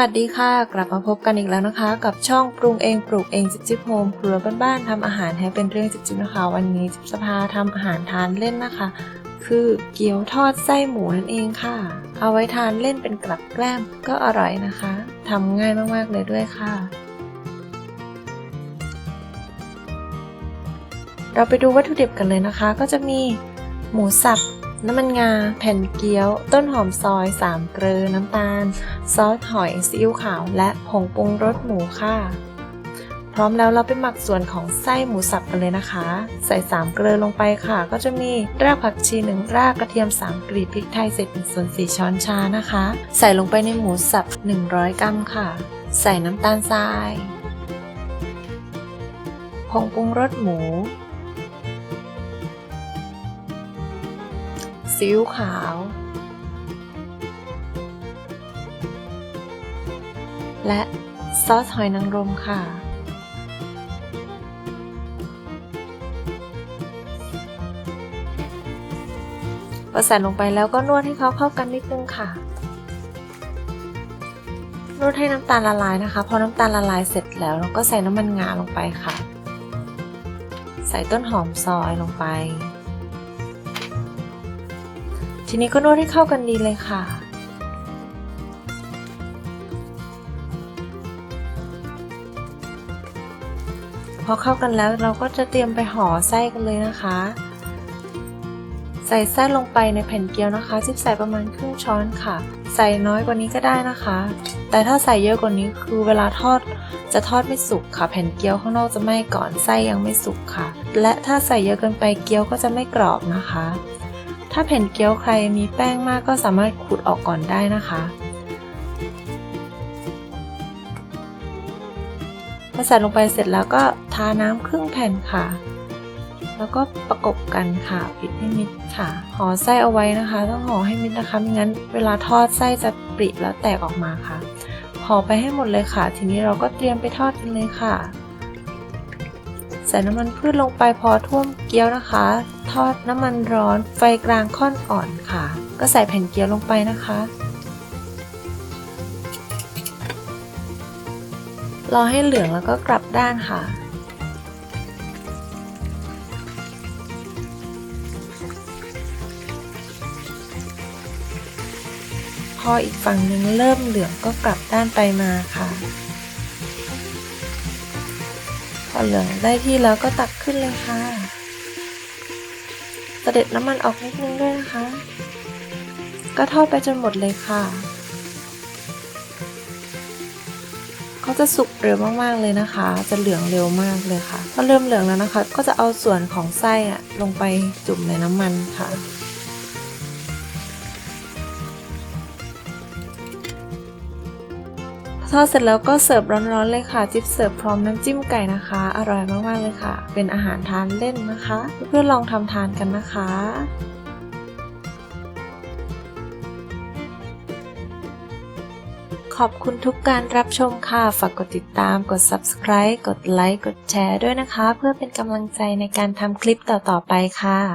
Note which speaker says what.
Speaker 1: วัสดีค่ะ กลับมาพบกันอีกแล้วนะคะ กับช่องปรุงเองปลูกเองจิบจิบโฮมครัวบ้านๆทำอาหารให้เป็นเรื่องจิบจิบนะคะ วันนี้จิบจะพาทำอาหารทานเล่นนะคะ คือเกี๊ยวทอดไส้หมูนั่นเองค่ะ เอาไว้ทานเล่นเป็นกลับแกล้มก็อร่อยนะคะทำง่ายมากๆเลยด้วยค่ะ เราไปดูวัตถุดิบกันเลยนะคะ ก็จะมีหมูสับ น้ำมันงา แผ่นเกี๊ยว ต้นหอมซอย3เกลือน้ำตาล ซอสหอยซีอิ๊วขาว และผงปรุงรสหมูค่ะพร้อมแล้วเราไปหมักส่วนของไส้หมูสับกันเลยนะคะ ใส่3เกลือลงไปค่ะ ก็จะมีรากผักชี1รากกระเทียม 3กลีบพริกไทยเศษ1ส่วน4ช้อนชานะคะ ใส่ลงไปในหมูสับ 100 กรัมค่ะ ใส่น้ำตาลทรายผงปรุงรสหมู ซีอิ๊วขาว และซอสหอยนางรมค่ะพอใส่ลงไปแล้วก็นวดให้เขาเข้ากันนิดนึงค่ะ นวดให้น้ำตาลละลายนะคะ พอน้ำตาลละลายเสร็จแล้วเราก็ใส่น้ำมันงาลงไปค่ะ ใส่ต้นหอมซอยลงไป ทีนี้ก็นวดให้เข้ากันดีเลยค่ะ พอเข้ากันแล้วเราก็จะเตรียมไปห่อไส้กันเลยนะคะ ใส่ไส้ลงไปในแผ่นเกี๊ยวนะคะจิบใส่ประมาณครึ่งช้อนค่ะ ใส่น้อยกว่านี้ก็ได้นะคะ แต่ถ้าใส่เยอะกว่านี้คือเวลาทอดจะทอดไม่สุกค่ะ แผ่นเกี๊ยวข้างนอกจะไหม้ก่อนไส้ยังไม่สุกค่ะ และถ้าใส่เยอะเกินไปเกี๊ยวก็จะไม่กรอบนะคะ ถ้าแผ่นเกี๊ยวใครมีแป้งมากก็สามารถขูดออกก่อนได้นะคะ พอใส่ลงไปเสร็จแล้วก็ทาน้ำครึ่งแผ่นค่ะ แล้วก็ประกบกันค่ะปิดให้มิดค่ะ ห่อไส้เอาไว้นะคะ ต้องห่อให้มิดนะคะไม่งั้นเวลาทอดไส้จะปริแล้วแตกออกมาค่ะห่อไปให้หมดเลยค่ะ ทีนี้เราก็เตรียมไปทอดกันเลยค่ะ ใส่น้ำมันพืชลงไปพอท่วมเกี๊ยวนะคะ ทอดน้ำมันร้อนไฟกลางค่อนอ่อนค่ะ ก็ใส่แผ่นเกี๊ยวลงไปนะคะ รอให้เหลืองแล้วก็กลับด้านค่ะพออีกฝั่งหนึ่งเริ่มเหลืองก็กลับด้านไปมาค่ะ พอเหลืองได้ที่แล้วก็ตักขึ้นเลยค่ะเสด็จน้ำมันออกนิดนึงด้วยนะคะ ก็ทอดไปจนหมดเลยค่ะ เขาจะสุกเร็วมากๆเลยนะคะ จะเหลืองเร็วมากเลยค่ะพอเริ่มเหลืองแล้วนะคะ ก็จะเอาส่วนของไส้อะลงไปจุ่มในน้ำมันค่ะ ทอดเสร็จแล้วก็เสิร์ฟร้อนๆเลยค่ะ จิ๊บเสิร์ฟพร้อมน้ำจิ้มไก่นะคะ อร่อยมากๆเลยค่ะ เป็นอาหารทานเล่นนะคะ เพื่อนๆลองทำทานกันนะคะขอบคุณทุกการรับชมค่ะ ฝากกดติดตาม กด subscribe กดไลค์ กดแชร์ด้วยนะคะ เพื่อเป็นกำลังใจในการทำคลิปต่อๆไปค่ะ